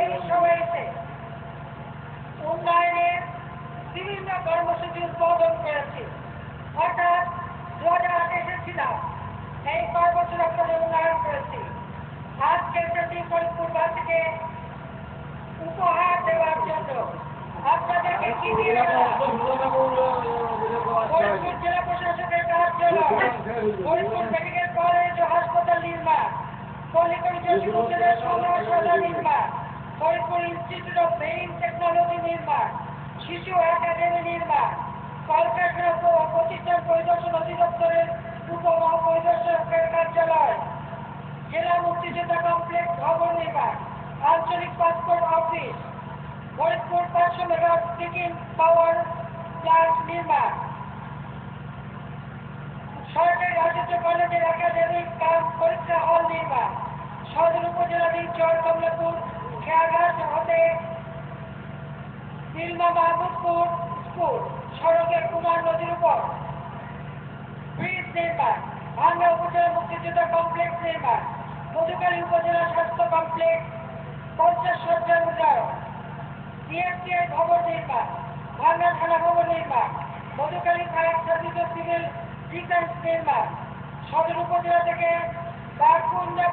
এই সময়তে উন্নয়নের বিভিন্ন কর্মসূচি উদ্বোধন করেছি। অর্থাৎ দু হাজার আঠাশে ছিলাম এই কর্মসূচি করে উন্নয়ন করেছি। আজকের প্রতি ফরিদপুরবাসীকে উপহার দেওয়ার জন্য আপনাদেরকে কি দিয়ে ফরিদপুর জেলা প্রশাসকের কার্যালয় ফরিদপুর মেডিকেল কলেজ ও হাসপাতাল নির্মাণ। কলিকার জেলা সদর সদর নির্মাণ। Faridpur institute of marine technology নির্মাণ শিশু একাডেমি নির্মাণ কলকারখানা ও প্রতিষ্ঠান পরিদর্শন অধিদপ্তরের উপমহাপরিদর্শকের কার্যালয় জেলা মুক্তিযোদ্ধা কমপ্লেক্স ভবন নির্মাণ আঞ্চলিক পাসপোর্ট অফিস ফরিদপুর পাঁচশো মেগা স্পিকিং পাওয়ার প্লান্ট নির্মাণ সরকারি রাজস্ব কলেজের একাডেমিক কাম পরীক্ষা হল নির্মাণ। সদর উপজেলাধীন চর কমলাপুর খেয়াঘাট হতে তিলমা মাহমুদপুর স্কুল কমপ্লেক্স নির্মাণ মধুকালী উপজেলা স্বাস্থ্য কমপ্লেক্স পঞ্চাশ সজ্জার উন্নয়ন ডিএমসিআই ভবন নির্মাণ, ভাঙ্গা থানা ভবন নির্মাণ Madhukhali fire service civil defence সদর উপজেলা থেকে বারকুন্ডা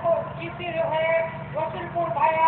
হয়ে রসুলপুর ভায়া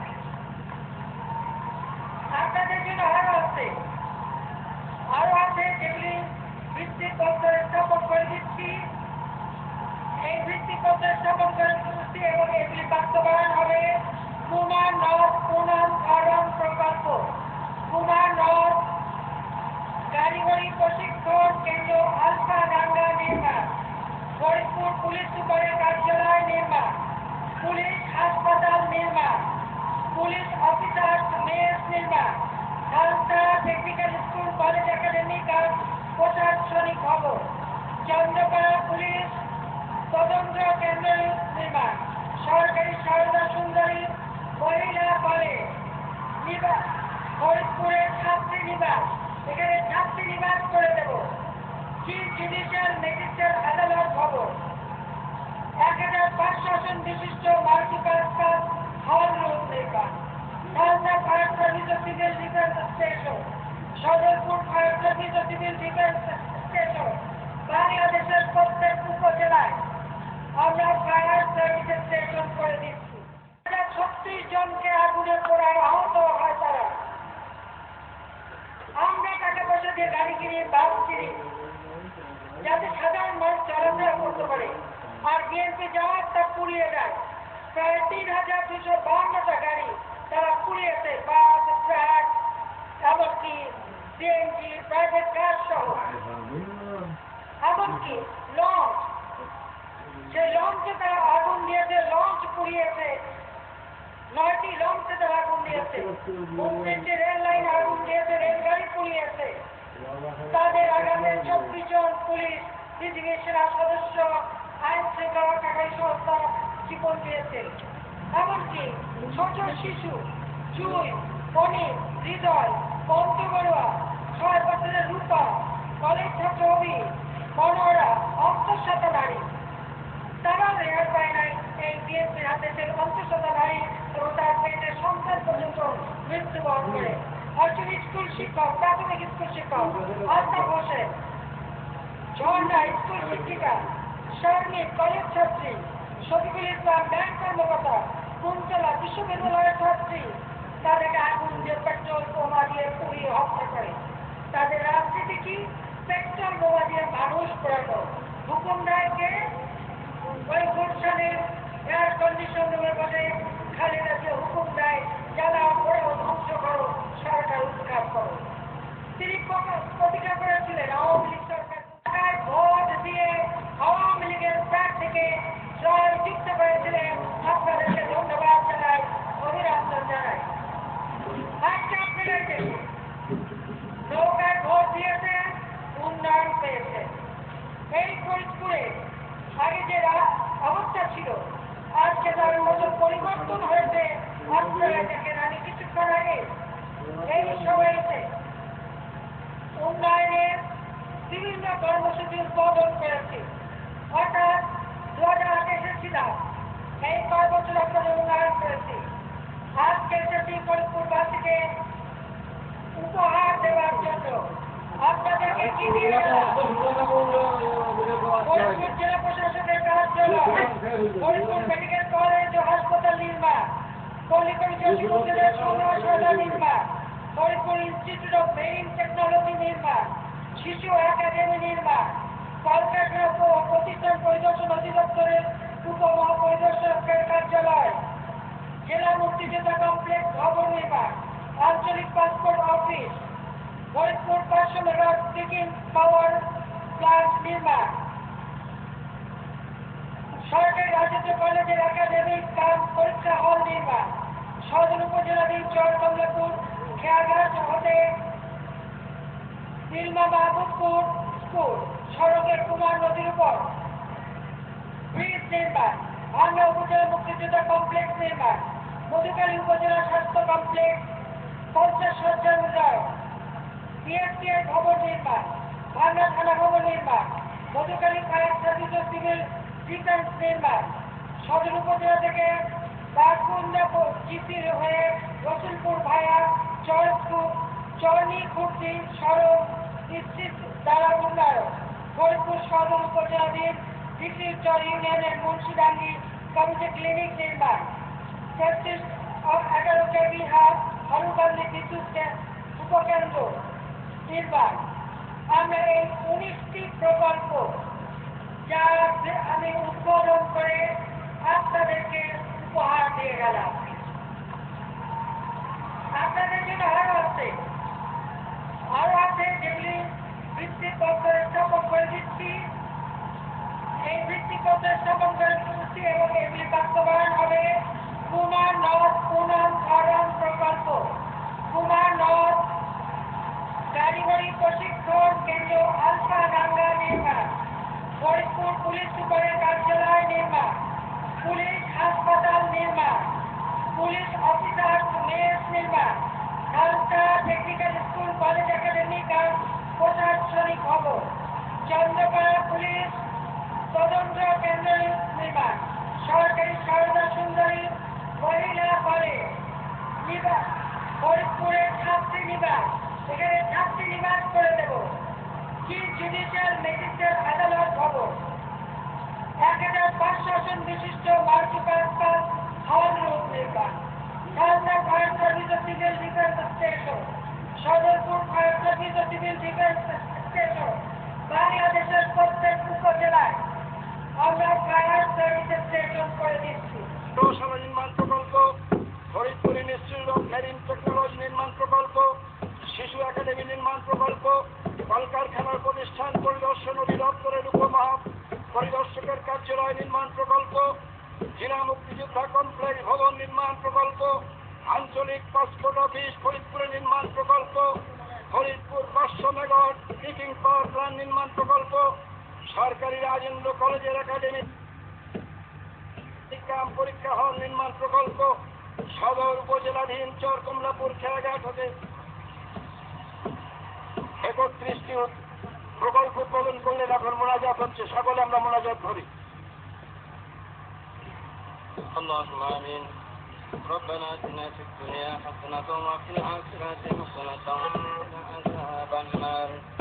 প্রশিক্ষণ কেন্দ্র আলফা ডাঙ্গা নির্মাণ। ফরিদপুর পুলিশ সুপারের কার্যালয় নির্মাণ। পুলিশ হাসপাতাল নির্মাণ। পুলিশ অফিসার মেস নির্মাণ। Khalsa technical school, college academic আর প্রশাসনিক ভবন। চন্দ্রপাড়া পুলিশ তদন্ত কেন্দ্র স্টেশন সদরপুর সার্ভিস সিভিল আমরা ফায়ার করে দিচ্ছি। ছত্রিশ জনকে আগুনে পোড়ায় আহত হয় তারা। আমরা টাকা পয়সা দিয়ে গাড়ি কিনি, বাস কিনি, যাতে সাধারণ মানুষ চলাফেরা করতে পারে। আর বিএনপি যাওয়ার তা পুড়িয়ে দেয় প্রায় তিন হাজার দুশো বাহান্নটা গাড়ি তারা পুড়িয়েছে, বাস, ট্রাক এমনকি সিএনজি প্রাইভেট কার সহ। এমনকি লঞ্চ সেই লঞ্চে তারা আগুন দিয়েছে লঞ্চ পুড়িয়েছে। নয়টি লঞ্চে তারা আগুন দিয়েছে। উনত্রিশটি রেল লাইন আগুন দিয়েছে রেলগাড়ি পুড়িয়েছে। তাদের আগামী চব্বিশ জন পুলিশ ইরিগেশনের সদস্য, আইন শৃঙ্খলা রক্ষাকারী সংস্থা জীবন দিয়েছে। এমনকি ছোট শিশু চুই অনিল হৃদয় পন্ত ছয় বছরের রূপা কলেজ ছাত্র অভি মনোরা অন্তঃশত নারী। তারাও রেহাই পায় নাই এই বিএনপির হাতে সে অন্তঃশত নারী এবং তার পেটের সন্তান পর্যন্ত মৃত্যুবরণ করে। একজন স্কুল শিক্ষক, প্রাথমিক স্কুল শিক্ষক আস্থা বসে। ঝর্ণা স্কুল শিক্ষিকা শারমিন কলেজ ছাত্রী, শফিকুল ইসলাম ব্যাংক কর্মকর্তা, কুন্তলা বিশ্ববিদ্যালয়ের ছাত্রী তাদেরকে আগুন দিয়ে পেট্রোল বোমা দিয়ে পুড়িয়ে হত্যা করে। তাদের রাজনীতি কি? পেট্রোল বোমা দিয়ে মানুষ পোড়ানো। হুকুম রায়কে ওই গুলশানের এয়ার কন্ডিশন রুমের বসে খালেদা যে হুকুম দেয় জ্বালা পোড়াও ধ্বংস করো সরকার উৎখাত করো তিনি প্রকা- প্রতিজ্ঞা করেছিলেন আওয়ামী লীগ সরকার টাকায় ভোট দিয়ে আওয়ামী লীগের প্রার্থীকে জয় যুক্ত করেছিলেন আপনাদেরকে ধন্যবাদ জানাই অভিনন্দন জানাই আজকে আপনাদেরকে নৌকায় ভোট দিয়েছে উন্নয়ন পেয়েছে এই ফরিদপুরে আগে যে রা- অবস্থা ছিল আজকে তার মতো পরিবর্তন হয়েছে আপনারা দেখেন আমি কিছুক্ষণ আগে এই সবাইতে উন্নয়নের বিভিন্ন কর্মসূচি উদ্বোধন করেছি অর্থাৎ দু হাজার আটে এসেছিলাম এই কয় বছর আপনাদের উন্নয়ন করেছি আজকে এসেছি ফরিদপুরবাসীকে উপহার দেওয়ার জন্য আপনাদেরকে কি দিয়ে গেলাম? ফরিদপুর জেলা প্রশাসনের কার্যালয় ফরিদপুর মেডিকেল কলেজ ও হাসপাতাল নির্মাণ মন্দিরের সংগ্রহশালা নির্মাণ Faridpur institute of marine technology নির্মাণ শিশু একাডেমি নির্মাণ কলকারখানা ও প্রতিষ্ঠান পরিদর্শন অধিদপ্তরের উপমহাপরিদর্শকের কার্যালয়, জেলা মুক্তিযোদ্ধা কমপ্লেক্স ভবন নির্মাণ আঞ্চলিক passport office, Faridpur megawatt peaking power plant নির্মাণ সরকারি রাজস্ব কলেজের একাডেমিক কাম পরীক্ষা হল নির্মাণ সদর উপজেলাধীন চর কমলাপুর, খেয়াঘাট হতে নীলমা মাহবুবপুর স্কুল, সড়কের কুমার নদীর উপর। ব্রিজ নির্মাণ, ভাঙ্গা উপজেলা মুক্তিযোদ্ধা কমপ্লেক্স নির্মাণ মধুকালী উপজেলা স্বাস্থ্য কমপ্লেক্স পঞ্চাশ সজ্জা উন্নয়ন বিএসটিআই ভবন নির্মাণ, ভাঙ্গা থানা ভবন নির্মাণ মধুকালী ফায়ার সার্ভিস ও সিভিল ডিফেন্স নির্মাণ। সদর উপজেলা থেকে বারকুন্দা জিপির হয়ে রসুলপুর ভায়া চরপুর চরনি খুর্তি সড়ক নিশ্চিত দ্বারা উন্নয়ন। ফরিদপুর সদর উপজেলাধীন চর ইউনিয়নের মুন্সিডাঙ্গি কমিটি ক্লিনিক নির্মাণ। তেত্রিশ এগারো কেবি হলুকান্দি বিদ্যুৎ উপকেন্দ্র নির্মাণ। আমরা এই উনিশটি প্রকল্প যা আমি উদ্বোধন করে আপনাদেরকে উপহার দিয়ে গেলাম। আপনাদের জন্য আরও আছে আরও আছে যেগুলি ভিত্তিপত্র স্থাপন করে দিচ্ছি। এই ভিত্তিপত্র স্থাপন করে দিচ্ছি টেকনিক্যাল স্কুল, কলেজ একাডেমিক আর প্রশাসনিক ভবন চন্দ্রপাড়া পুলিশ তদন্ত কেন্দ্র নির্মাণ। সরকারি সারদা সুন্দরী মহিলা কলেজ নিবাস ফরিদপুরের ছাত্রী নিবাস এখানে ছাত্রী নিবাস করে দেব। কি জুডিশিয়াল ম্যাজিস্ট্রেট আদালত ভবন এক হাজার পাঁচশো আসন বিশিষ্ট মাল্টিপারপাস হল রুম নির্মাণ। খালসা ফায়ার সার্ভিস ও civil defence station Sadarpur fire service ও সিভিল ডিফেন্স স্টেশন বাংলাদেশের প্রত্যেক উপজেলায় আমরা ফায়ার সার্ভিস স্টেশন করে সরকারি রাজেন্দ্র কলেজের একাডেমি বিজ্ঞান পরীক্ষা হল নির্মাণ প্রকল্প সদর উপজেলাধীন চর কমলাপুর খেয়াঘাট হতে একত্রিশটি প্রকল্প উদ্বোধন করলেন এখন মোনাজাত হচ্ছে সকলে আমরা মোনাজাত ধরি اللهم آمين ربنا آتنا في الدنيا حسنة وفي الآخرة حسنة وقنا عذاب النار ইয়া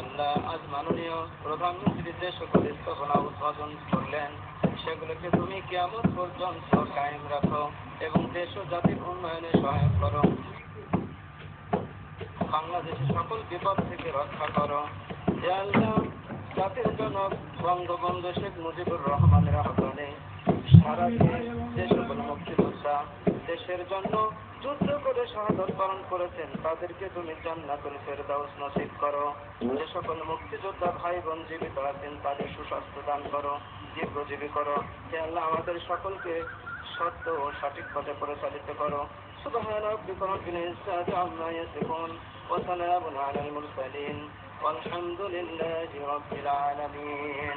আল্লাহ আজ মাননীয় প্রধানমন্ত্রী যে সকল স্থাপনা উদ্বোধন করলেন, সেগুলোকে তুমি কেমন পর্যন্ত কায়েম রাখো এবং দেশ ও জাতির উন্নয়নে সহায়ক করো। বাংলাদেশের সকল বিপদ থেকে রক্ষা করো। জাতির জনক বঙ্গবন্ধু শেখ মুজিবুর রহমানের আহ্বানে সারা দেশ যে সকল মুক্তিযোদ্ধা দেশের জন্য যুদ্ধ করে শাহাদত বরণ করেছেন তাদেরকে তুমি জান্নাতুল ফেরদাউস নসিব করো যে সকল মুক্তিযোদ্ধা ভাই বোন জীবিত আছেন তাদের সুস্বাস্থ্য দান করো দীর্ঘজীবী করো হে আল্লাহ আমাদের সকলকে সত্য ও সঠিক পথে পরিচালিত করো سبحان ربك رب العزة عما يصفون وسلام على المرسلين والحمد لله رب العالمين